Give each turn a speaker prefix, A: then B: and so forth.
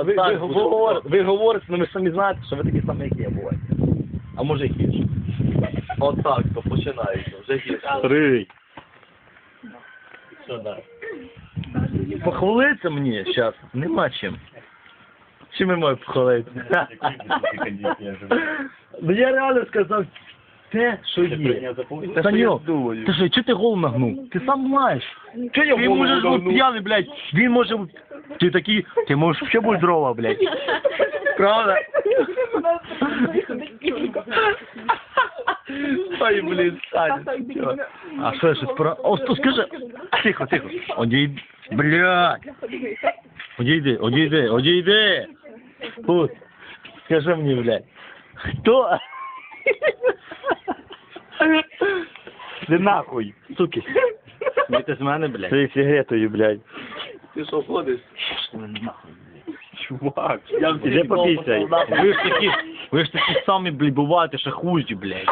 A: А ви, ви, говорите, ви говорите, але ви самі знаєте, що ви такі самі, як я буваєте. А може і гірше. Отак, то починається, вже гірше.
B: Рий.
A: Що далі? Похвалитися мені зараз нема чим. Чим я маю похвалитися? Ну я реально сказав те, що є. Саньок, ти що, чого ти голову нагнув? Ти сам знаєш.
B: Чого я голову
A: можеш бути п'яний, блядь, він може бути... Ти такий, ти можеш ще бути дрова, блядь. Правда? Ой, блін, Саня? А що я щось про... О, то скажи. Тихо, тихо. Одійди. Блядь. Одійди, одійди, одійди. Тут. Скажи мені, блядь. Хто?
B: Ти нахуй.
A: Суки. Ти з мене, блядь.
B: Ти сигаретою, блядь.
A: Ти що ходиш?
B: Чувак.
A: Я
B: Іди попісяй.
A: Ви ж такі, ви ж такі самі, блібувати шахузі, блядь.